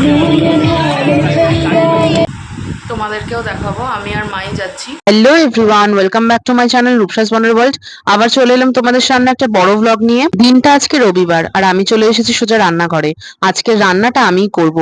你 তোমাদেরকেও দেখাবো, আমি আর মাই যাচ্ছি। Hello everyone welcome back to my channel Rupsa's বনের ওয়ার্ল্ড আবার চলে এলাম তোমাদের সামনে একটা বড় ভ্লগ নিয়ে। দিনটা আজকে রবিবার, আর আমি চলে এসেছি সোজা রান্নাঘরে। আজকের রান্নাটা আমিই করব।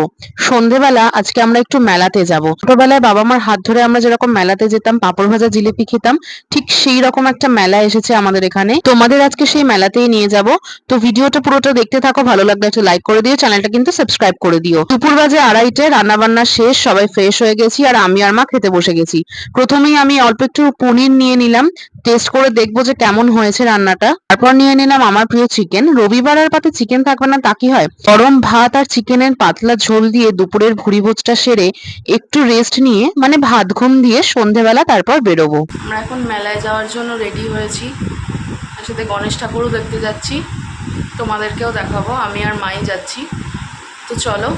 সন্ধেবেলা আজকে আমরা একটু মেলাতে যাব। ছোটবেলায় বাবা মার হাত ধরে আমরা যেরকম মেলাতে যেতাম, পাঁপড় ভাজা জিলিপি খেতাম, ঠিক সেই রকম একটা মেলা এসেছে আমাদের এখানে। তোমাদের আজকে সেই মেলাতেই নিয়ে যাব। তো ভিডিওটা পুরোটা দেখতে থাকো, ভালো লাগলে একটু লাইক করে দিও চ্যানেলটা কিন্তু সাবস্ক্রাইব করে দিও। দুপুর বাজে আড়াইটে রান্না বান্না শেষ, সবাই ফ্রেশ হয়ে গেছি, আর আমি আর মা খেতে বসে গেছি। প্রথমেই আমি অল্প একটু পনির নিয়ে নিলাম টেস্ট করে দেখব যে কেমন হয়েছে রান্নাটা। তারপর নিয়ে নিলাম আমার প্রিয় চিকেন রবিবার আর পাতে চিকেন থাকবে না, তা কি হয়? গরম ভাত আর চিকেনের পাতলা ঝোল দিয়ে দুপুরের ভুড়ি ভোজটা সেরে একটু রেস্ট নিয়ে মানে ভাত ঘুম দিয়ে সন্ধেবেলা তারপর বেরোবো। আমরা এখন মেলায় যাওয়ার জন্য রেডি হয়েছি। তার সাথে গণেশ ঠাকুরও দেখতে যাচ্ছি। তোমাদেরকেও দেখাবো, আমি আর মাই যাচ্ছি। তো চলো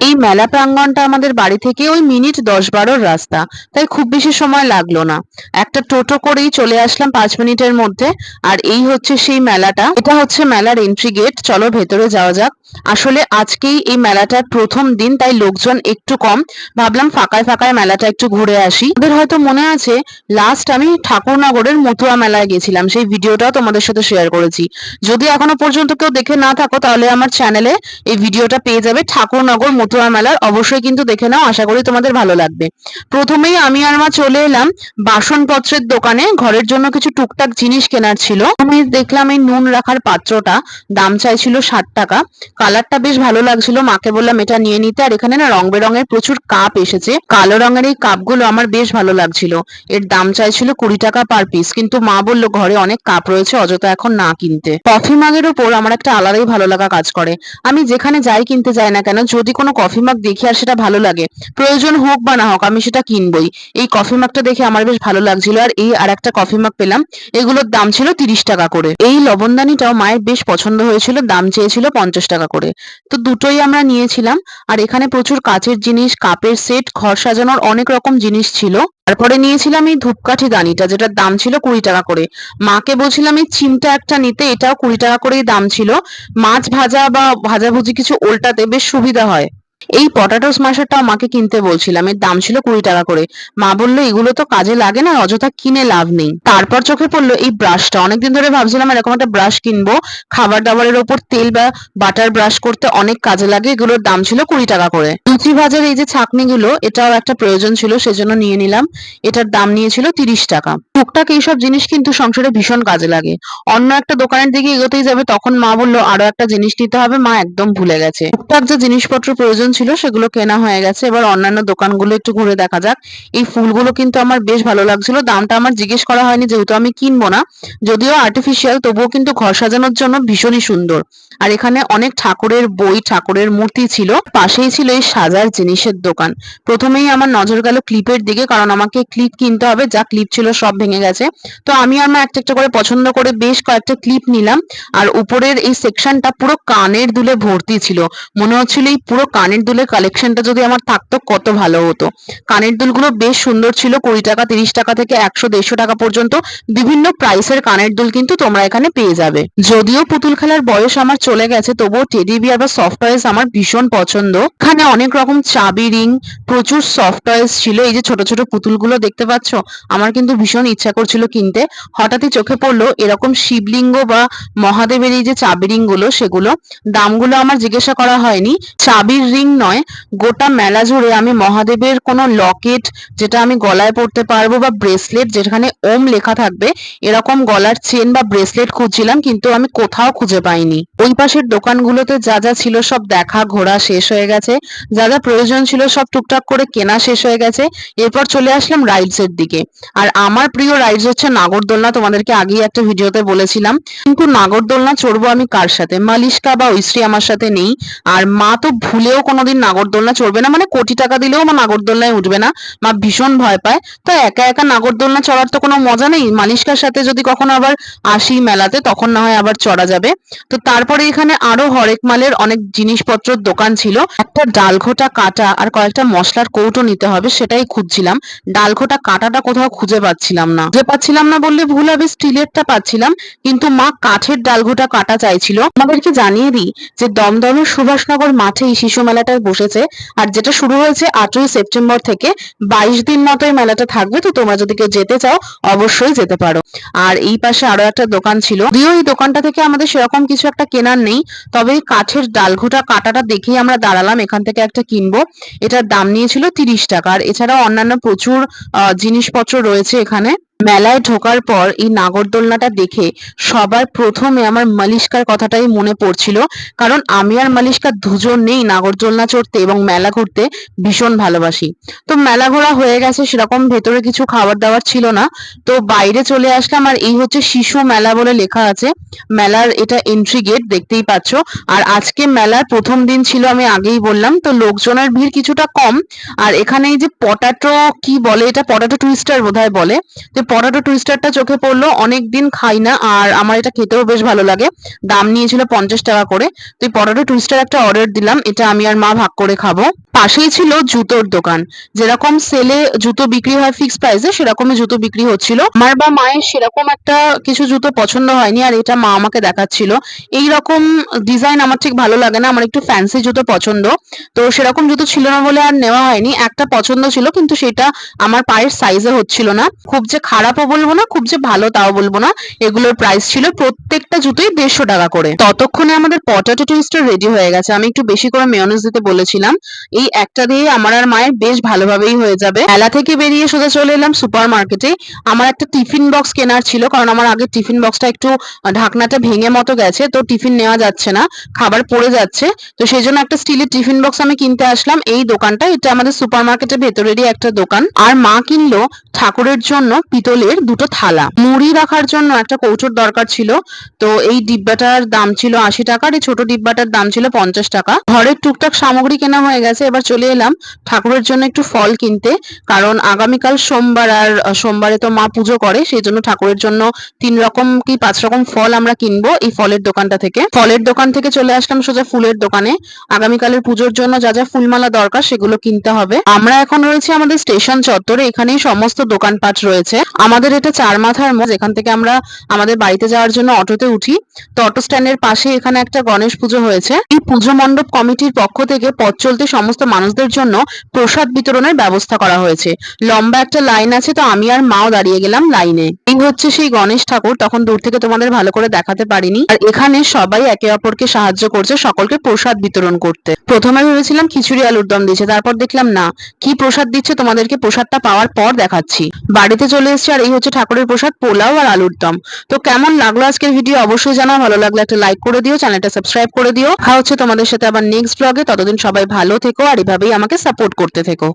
এই মেলা প্রাঙ্গণটা আমাদের বাড়ি থেকে ওই মিনিট দশ বারোর রাস্তা। তাই খুব বেশি সময় লাগল না। একটা টোটো করেই চলে আসলাম পাঁচ মিনিটের মধ্যে। আর এই হচ্ছে সেই মেলাটা। এটা হচ্ছে মেলার এন্ট্রি গেট চলো ভেতরে যাওয়া যাক। আসলে আজকেই এই মেলাটার প্রথম দিন, তাই লোকজন একটু কম। ভাবলাম ফাঁকায় ফাঁকায় মেলাটা একটু ঘুরে আসি। ওদের হয়তো মনে আছে লাস্ট আমি ঠাকুরনগরের মতুয়া মেলায় গেছিলাম। সেই ভিডিওটাও তোমাদের সাথে শেয়ার করেছি। যদি এখনও পর্যন্ত কেউ দেখে না থাকো, তাহলে আমার চ্যানেলে এই ভিডিওটা পেয়ে যাবে। ঠাকুরনগর মতুয়া মেলার অবশ্যই কিন্তু দেখে নাও, আশা করি তোমাদের ভালো লাগবে। প্রথমেই আমি আর মা চলে এলাম বাসনপত্রের দোকানে। ঘরের জন্য কিছু টুকটাক জিনিস কেনার ছিল। আমি দেখলাম এই নুন রাখার পাত্রটা, দাম চাইছিল ষাট টাকা। কালারটা বেশ ভালো লাগছিল। মাকে বললাম, এটা নিয়ে নিতে। আর এখানে না রং বেরঙের প্রচুর কাপ এসেছে। কালো রঙের এই কাপগুলো আমার বেশ ভালো লাগছিল। এর দাম চাইছিল কুড়ি টাকা পার পিস। কিন্তু মা বলল, ঘরে অনেক কাপ রয়েছে, অযথা এখন না কিনতে। কফি মাগের ওপর আমার একটা আলাদাই ভালো লাগা কাজ করে। আমি যেখানে যাই কিনতে যাই না কেন, যদি কোনো কফি মাগ দেখি আর সেটা ভালো লাগে, প্রয়োজন হোক বা না হোক, আমি সেটা কিনবই। এই কফি মাগটা দেখে আমার বেশ ভালো লাগছিল। আর এই আর একটা কফি মাগ পেলাম, এগুলোর দাম ছিল তিরিশ টাকা করে। এই লবণদানিটাও মায়ের বেশ পছন্দ হয়েছিল, দাম চেয়েছিল পঞ্চাশ টাকা করে। তো দুটোই আমরা নিয়েছিলাম। আর এখানে প্রচুর কাচের জিনিস, কাপের সেট, ঘর সাজানোর অনেক রকম জিনিস ছিল। তারপরে নিয়েছিলাম এই ধূপকাঠি দানিটা, যেটার দাম ছিল কুড়ি টাকা করে। মাকে বলছিলাম, এই চিমটা একটা নিতে, এটাও কুড়ি টাকা করেই দাম ছিল। মাছ ভাজা বা ভাজাভুজি কিছু ওল্টাতে বেশ সুবিধা হয়। এই পটাটো স্মাশারটা মাকে কিনতে বলছিলাম, এর দাম ছিল কুড়ি টাকা করে। মা বলল, এগুলো তো কাজে লাগে না, অযথা কিনে লাভ নেই। তারপর চোখে পড়ল এই ব্রাশটা অনেকদিন ধরে ভাবছিলাম, এরকম একটা ব্রাশ কিনবো। খাবার দাবারের ওপর তেল বা বাটার ব্রাশ করতে অনেক কাজে লাগে, এগুলোর দাম ছিল কুড়ি টাকা করে। লুচি ভাজার এই যে ছাকনিগুলো, এটাও একটা প্রয়োজন ছিল, সেজন্য নিয়ে নিলাম। এটার দাম নিয়েছিল তিরিশ টাকা। টুকটাক এইসব জিনিস কিন্তু সংসারে ভীষণ কাজে লাগে। অন্য একটা দোকানের দিকে এগোতেই যাবে, তখন মা বলল, আরও একটা জিনিস নিতে হবে। মা একদম ভুলে গেছে। টুকটাক যে জিনিসপত্র প্রয়োজন ছিল, সেগুলো কেনা হয়ে গেছে। এবার অন্যান্য দোকানগুলো একটু ঘুরে দেখা যাক। এই ফুলগুলো কিন্তু আমার বেশ ভালো লাগছিল। দামটা আমার জিজ্ঞেস করা হয়নি, যেহেতু আমি কিনবো না। যদিও আর্টিফিশিয়াল তবুও কিন্তু ঘর সাজানোর জন্য ভীষণই সুন্দর। আর এখানে অনেক ঠাকুরের বই, ঠাকুরের মূর্তি ছিল। পাশেই ছিল এই সাজার জিনিসের দোকান। প্রথমেই আমার নজর গেল ক্লিপের দিকে, কারণ আমাকে ক্লিপ কিনতে হবে। যা ক্লিপ ছিল সব ভেঙে গেছে। তো আমি আমার একটা একটা করে পছন্দ করে বেশ কয়েকটা ক্লিপ নিলাম। আর উপরের এই সেকশনটা পুরো কানের দুলে ভর্তি ছিল। মনে হচ্ছিল এই পুরো কানের দুলের কালেকশনটা যদি আমার থাকতো কত ভালো হতো। কানের দুলগুলো বেশ সুন্দর ছিল, কুড়ি টাকা, তিরিশ টাকা থেকে একশো, দেড়শো টাকা পর্যন্ত। বিভিন্ন প্রাইসের কানের দুল কিন্তু তোমরা এখানে পেয়ে যাবে। যদিও পুতুল খেলার বয়স আমার চলে গেছে, তবুও টেডি বিয়ার বা সফট টয়েস আমার ভীষণ পছন্দ। এখানে অনেক রকম চাবি রিং প্রচুর সফট টয়েস ছিল। এই যে ছোট ছোট পুতুলগুলো দেখতে পাচ্ছ, আমার কিন্তু ভীষণ ইচ্ছা করছিল কিনতে, হঠাৎই চোখে পড়ল এরকম শিবলিঙ্গ বা মহাদেবের এই যে চাবি রিংগুলো সেগুলো। দামগুলো আমার জিজ্ঞাসা করা হয়নি। চাবির রিং নয়, গোটা মেলা জুড়ে আমি মহাদেবের কোনো লকেট যেটা আমি গলায় পরতে পারব বা ব্রেসলেট যেখানে ওম লেখা থাকবে, এরকম গলার চেন বা ব্রেসলেট খুঁজছিলাম কিন্তু আমি কোথাও খুঁজে পাইনি। ওই পাশের দোকানগুলোতে যা যা ছিল সব দেখা ঘোরা শেষ হয়ে গেছে। যা যা প্রয়োজন ছিল সব টুকটাক করে কেনা শেষ হয়ে গেছে। এরপর চলে আসলাম রাইডস এর দিকে। আর আমার প্রিয় রাইডস হচ্ছে নাগরদোলনা, তোমাদেরকে আগেই একটা ভিডিওতে বলেছিলাম। কিন্তু নাগরদোলনা চড়বো আমি কার সাথে? মালিশকা বা ঐশ্রী আমার সাথে নেই। আর মা তো ভুলেও কোনোদিন নাগরদোলনা চড়বে না। মানে কোটি টাকা দিলেও মা নাগরদোলনায় উঠবে না। মা ভীষণ ভয় পায়। তো একা একা নাগরদোলনা চড়ার তো কোনো মজা নেই? মালিশকার সাথে যদি কখনো আবার আসি মেলাতে, তখন না হয় আবার চড়া যাবে। তো তারপরে এখানে আরও হরেক মালের অনেক জিনিসপত্রের দোকান ছিল। একটা ডালঘোটা কাটা আর কয়েকটা মশলার কৌটো নিতে হবে, সেটাই খুঁজছিলাম। ডালঘোটা কাটাটা কোথাও খুঁজে পাচ্ছিলাম না। না। যে পাচ্ছিলাম না বললে ভুল হবে, স্টিলেরটা পাচ্ছিলাম, কিন্তু মা কাঠের ডালঘুটা কাটা চাইছিল। আমাদেরকে জানিয়ে দিই যে দমদমের সুভাষনগর মাঠে এই শিশু মেলাটা বসেছে, আর যেটা শুরু হয়েছে আটই সেপ্টেম্বর থেকে বাইশ দিন মতো এই মেলাটা থাকবে, তো তোমরা যদি কেউ যেতে চাও, অবশ্যই যেতে পারো। আর এই পাশে আরও একটা দোকান ছিল। যদিও এই দোকানটা থেকে আমাদের সেরকম কিছু একটা কেনার নেই, তবে কাঠের ডালঘুটা কাটাটা দেখেই আমরা দাঁড়ালাম, এখান থেকে একটা কিনবো। এটার দাম নিয়েছিল তিরিশ টাকা, আর এছাড়াও অন্যান্য প্রচুর জিনিসপত্র রয়েছে এখানে। মেলায় ঢোকার পর এই নাগরদোলনাটা দেখে সবার প্রথমে আমার মালিশকার কথাটাই মনে পড়ছিল। কারণ আমি আর মালিশকা দুজন নেই নাগরদোলনা চড়তে এবং মেলা ঘুরতে ভীষণ ভালোবাসি। তো মেলা ঘোরা হয়ে গেছে, সেরকম ভেতরে কিছু খাবার দাবার ছিল না। তো বাইরে চলে আসলাম আর এই হচ্ছে শিশু মেলা বলে লেখা আছে। মেলার এটা এন্ট্রি গেট দেখতেই পাচ্ছ। আর আজকে মেলার প্রথম দিন ছিল আমি আগেই বললাম। তো লোকজনের ভিড় কিছুটা কম। আর এখানে এই যে পটাটো কি বলে, এটা পটাটো টুইস্টার বোধহয় বলে। তো পটাটো টুইস্টারটা চোখে পড়ল অনেক দিন খাই না আর আমার এটা খেতেও বেশ ভালো লাগে। দাম নিয়েছিল পঞ্চাশ টাকা করে। তো এই পটাটো টুইস্টার একটা অর্ডার দিলাম, এটা আমি আর মা ভাগ করে খাব। পাশেই ছিল জুতোর দোকান। যেরকম সেলে জুতো বিক্রি হয় ফিক্স প্রাইসে সেরকমই জুতো বিক্রি হচ্ছিল। আমার বা মায়ের সেরকম একটা কিছু জুতো পছন্দ হয়নি আর এটা মা আমাকে দেখাচ্ছিল। এই রকম ডিজাইন আমার ঠিক ভালো লাগে না, আমার একটু ফ্যান্সি জুতো পছন্দ। তো সেরকম জুতো ছিল না বলে আর নেওয়া হয়নি। একটা পছন্দ ছিল, কিন্তু সেটা আমার পায়ের সাইজে হচ্ছিল না। খুব যে খারাপও বলব না, খুব যে ভালো তাও বলব না। এগুলোর প্রাইস ছিল প্রত্যেকটা জুতোই দেড়শো টাকা করে। ততক্ষণে আমাদের পটাটো টুইস্টার রেডি হয়ে গেছে। আমি একটু বেশি করে মেয়নিজ দিতে বলেছিলাম। এই একটা দিয়ে আমার আর মায়ের বেশ ভালোভাবেই হয়ে যাবে। মেলা থেকে বেরিয়ে সোজা চলে এলাম সুপার মার্কেটে আমার একটা টিফিন বক্স কেনার ছিল, কারণ আমার আগে টিফিন বক্সটা একটু ঢাকনাটা ভেঙে মতো গেছে, তো টিফিন নেওয়া যাচ্ছে না, খাবার পড়ে যাচ্ছে। তো সেই জন্য একটা স্টিলের টিফিন বক্স আমি কিনতে আসলাম। এই দোকানটা, এটা আমাদের সুপার মার্কেটের ভেতরেরই একটা দোকান। আর মা কিনলো ঠাকুরের জন্য পিতলের দুটো থালা। মুড়ি রাখার জন্য একটা কৌটোর দরকার ছিল, তো এই ডিব্বাটার দাম ছিল আশি টাকা, আর এই ছোট ডিব্বাটার দাম ছিল পঞ্চাশ টাকা। ঘরের টুকটাক সামগ্রী কেনা হয়ে গেছে, এবার চলে এলাম ঠাকুরের জন্য একটু ফল কিনতে। কারণ আগামীকাল সোমবার আর সোমবারে তো মা পুজো করে, সেই জন্য ঠাকুরের জন্য তিন রকম কি পাঁচ রকম ফল আমরা কিনবো এই ফলের দোকানটা থেকে। ফলের দোকান থেকে চলে আসলাম সোজা ফুলের দোকানে। আগামীকালের পুজোর জন্য যা যা ফুলমালা দরকার সেগুলো কিনতে হবে। আমরা এখন রয়েছি আমাদের স্টেশন চত্বরে, এখানেই সমস্ত দোকানপাট রয়েছে। আমাদের এটা চার মাথার মোড় এখান থেকে আমরা আমাদের বাড়িতে যাওয়ার জন্য অটোতে উঠি। তো অটো স্ট্যান্ডের পাশে এখানে একটা গণেশ পুজো হয়েছে। এই পুজো মণ্ডপ কমিটির পক্ষ থেকে পথ চলতে সমস্ত মানুষদের জন্য প্রসাদ বিতরণের ব্যবস্থা করা হয়েছে। লম্বা একটা লাইন আছে, তো আমি আর মাও দাঁড়িয়ে গেলাম লাইনে। এই হচ্ছে সেই গণেশ ঠাকুর, তখন দূর থেকে তোমাদের ভালো করে দেখাতে পারিনি। আর এখানে সবাই একে অপরকে সাহায্য করছে সকলকে প্রসাদ বিতরণ করতে। প্রথমে ভেবেছিলাম খিচুড়ি আলুর দম দিয়েছে তারপর দেখলাম না, কি প্রসাদ দিচ্ছে তোমাদেরকে প্রসাদটা পাওয়ার পর দেখাচ্ছি। বাড়িতে চলে এসেছি আর এই হচ্ছে ঠাকুরের প্রসাদ, পোলাও আর আলুর দম। তো কেমন লাগল আজকের ভিডিও? অবশ্যই জানাও, ভালো লাগলে একটা লাইক করে দিও, চ্যানেলটা সাবস্ক্রাইব করে দিও। হচ্ছে তোমাদের সাথে আবার নেক্সট ব্লগে ততদিন সবাই ভালো থেকো আর এভাবেই আমাকে সাপোর্ট করতে থেকো।